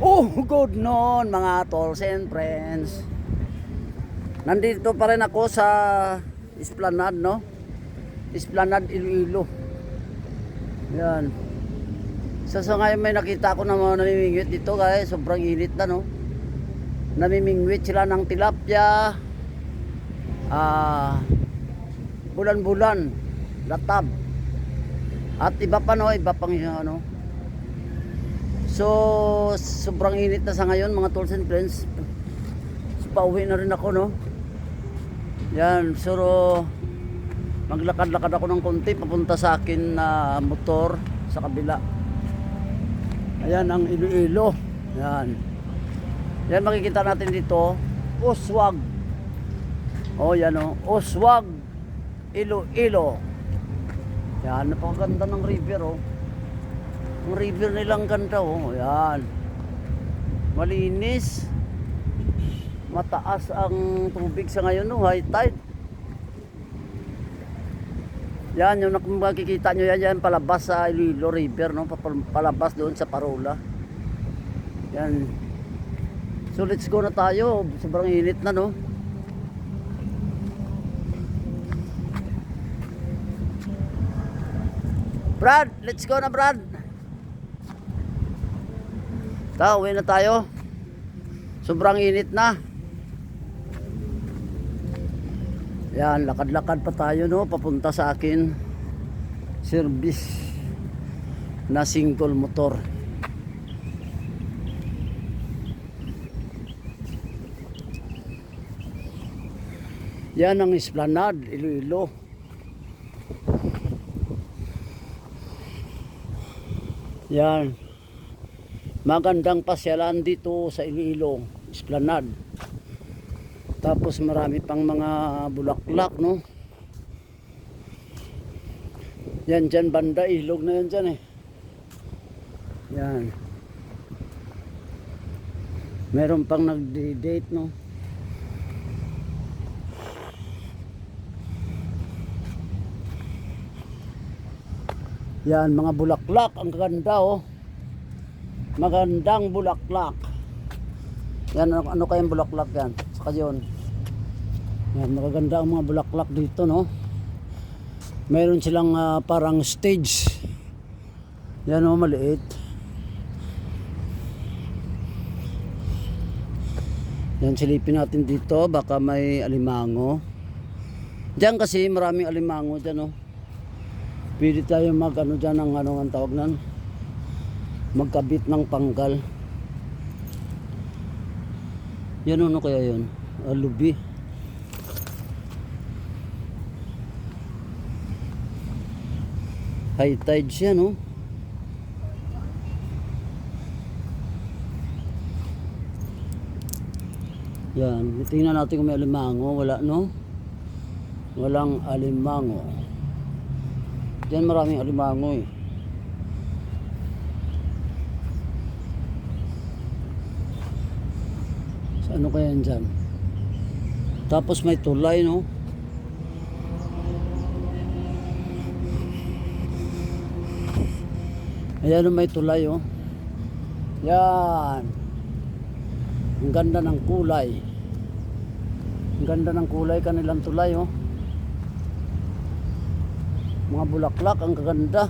Oh, good noon mga tolls and friends. Nandito pa rin ako sa Esplanade, no? Esplanade Iloilo. Yan. Sa sa ngayon may nakita ko na mga namimingwit dito guys. Sobrang init na, no? Namimingwit sila ng tilapia. Ah, bulan-bulan, latab. At iba pa no, iba pang ano, So, sobrang init na sa ngayon mga tools and friends. So, pauwi na rin ako, no? Yan, so maglakad-lakad ako ng konti papunta sa akin na motor sa kabila. Ayan ang Iloilo. Yan. Yan makikita natin dito, Oswag. Oh, yan oh, Oswag Iloilo. Yan, napakaganda ng river oh. Ang river nilang ganda oh. Ayan. Malinis. Mataas ang tubig sa ngayon no, high tide. Yan, yung nak- makikita nyo yan, yan palabas sa Iloilo River, no? Palabas doon sa Parola. Yan. So let's go na tayo. Sobrang init na, no? Brad, let's go na Brad. Ta, uwi na tayo. Sobrang init na. Yan, lakad-lakad pa tayo no, papunta sa akin. Service na single motor. Yan ang Esplanade, Iloilo. Yan. Magandang pasyalan dito sa Iloilo, Esplanade. Tapos marami pang mga bulaklak, no? Yan dyan, banda, ilog na yan dyan eh. Yan. Meron pang nagdi-date, no? Yan, mga bulaklak. Ang ganda, oh. Magandang bulaklak. Yan, ano, ano kayang bulaklak yan? Saka yun. Yan, magaganda ang mga bulaklak dito, no? Meron silang ah, parang stage. Yan, oh, maliit. Yan, silipin natin dito. Baka may alimango. Diyan kasi maraming alimango dyan, oh. Pwede tayo mag ano dyan ng ano ang tawag nan magkabit ng panggal yan ano kaya yun? Alubi high tide siya no yan. Tingnan natin kung may alimango. Wala no? Walang alimango. Diyan maraming alimango eh. Ano kaya yan dyan? Tapos may tulay no? Ayan may tulay oh. Yan. Ang ganda ng kulay. Ang ganda ng kulay kanilang tulay oh mga bulaklak ang kaganda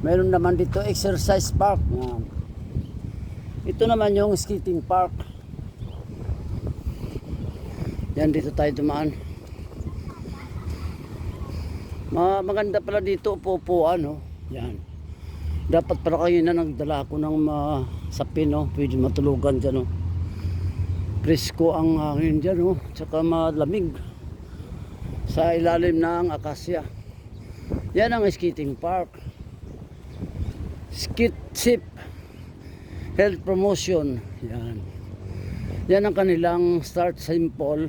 meron naman dito exercise park Yan. ito naman yung skating park yan dito tayo dumaan Ma maganda pala dito upo-upuan no? yan dapat pala kayo na nagdala ako ng uh, sapin no? pwede matulugan dyan no? presko ang hangin dyan no? tsaka malamig sa ilalim ng akasya yan ang skating park. Skit Ship Health Promotion. Yan. Yan ang kanilang start simple.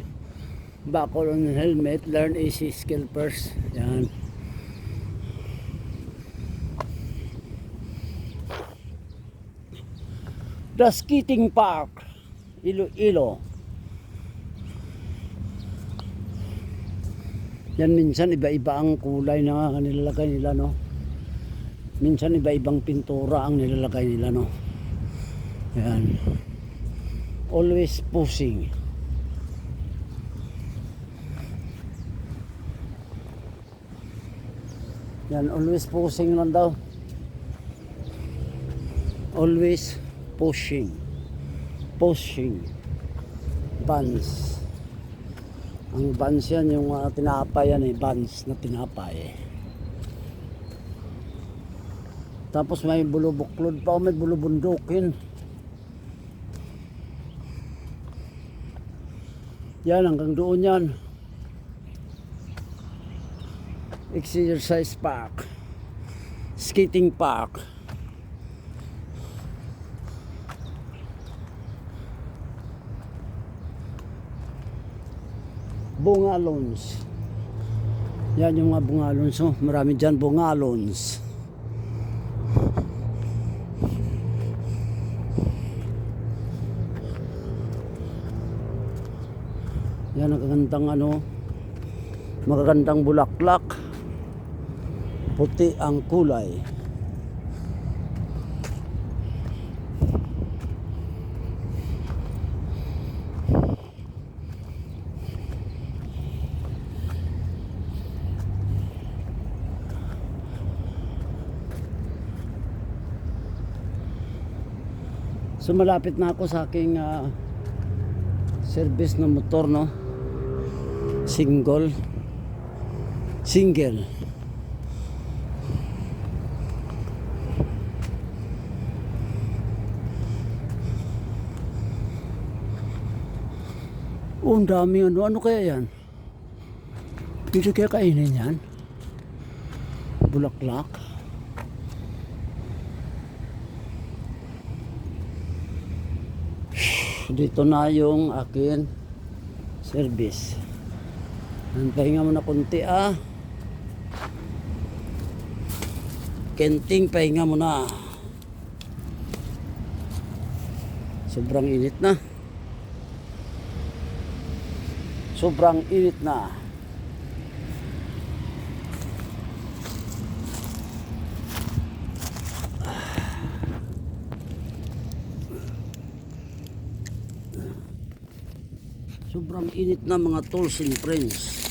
Buckle on helmet. Learn easy skill first. Yan. The Skating Park. Iloilo. Yan minsan iba-iba ang kulay na nilalagay nila no. Minsan iba-ibang pintura ang nilalagay nila no. Yan. Always pushing. Yan, always pushing lang daw. Always pushing. Pushing. Buns. Ang buns yan, yung uh, tinapay yan eh, buns na tinapay. Tapos may bulubuklod pa, may bulubundukin. Yan, hanggang doon yan. Exercise park. Skating park. Bungalons. Yan yung mga bungalons. Oh. Marami dyan bungalons. Yan ang gandang ano, magagandang bulaklak. Puti ang kulay. So malapit na ako sa aking ah, service ng motor no? Single. Single Oh, ang dami ano. Ano kaya yan? Dito kaya kainin yan? Bulaklak? Dito na yung akin service. Pahinga mo na kunti ah. Kenting pahinga mo na. Sobrang init na. Sobrang init na. Sobrang init na mga tools and friends.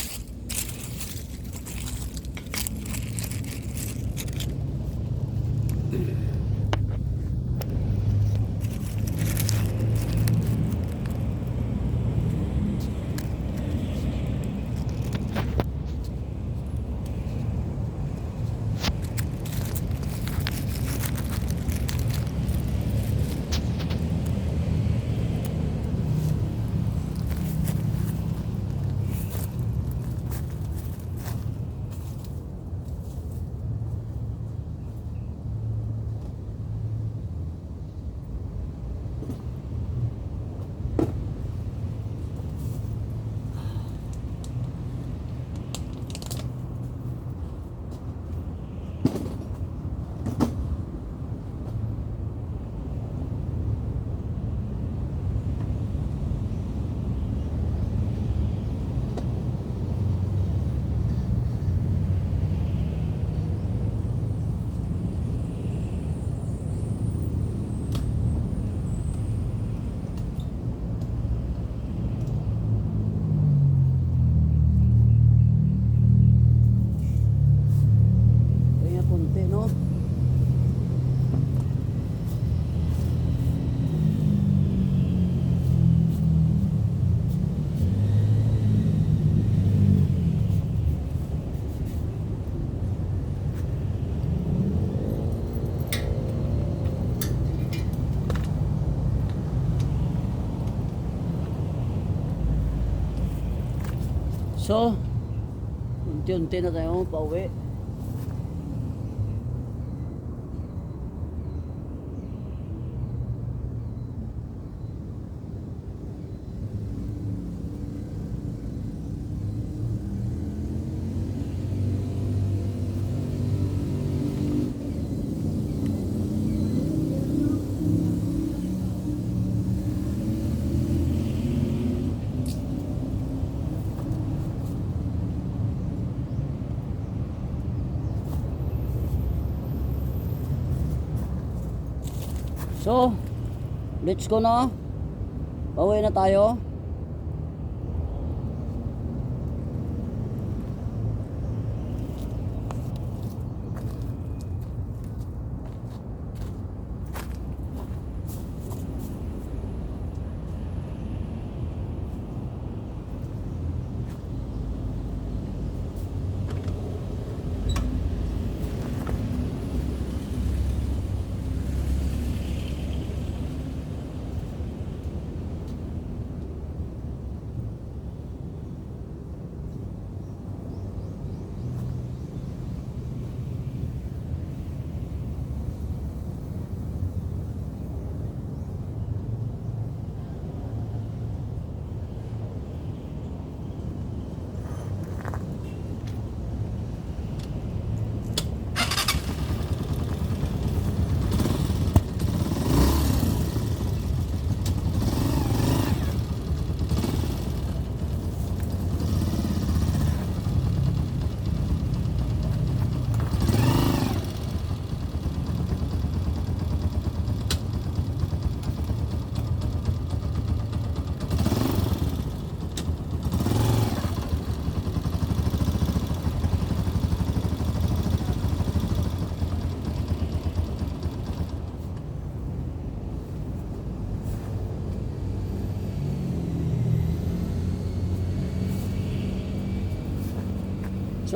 So, unti-unti na tayo pauwi. So, Let's go na. Pauwi na tayo.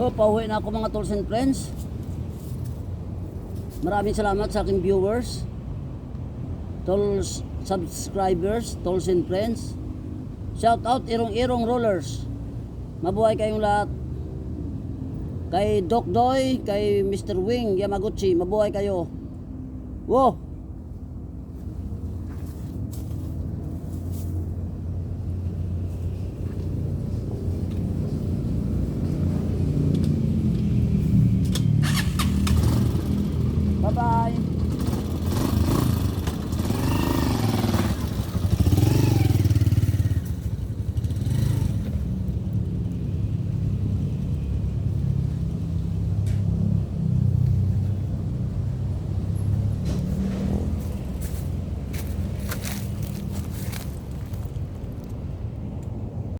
So, pauwi na ako mga tools and friends. Maraming salamat sa aking viewers, tools subscribers, tools and friends. Shout out Irong-Irong Rollers. Mabuhay kayong lahat. Kay Doc Doy, kay Mr. Wing Yamaguchi, mabuhay kayo. Wow! Bye-bye.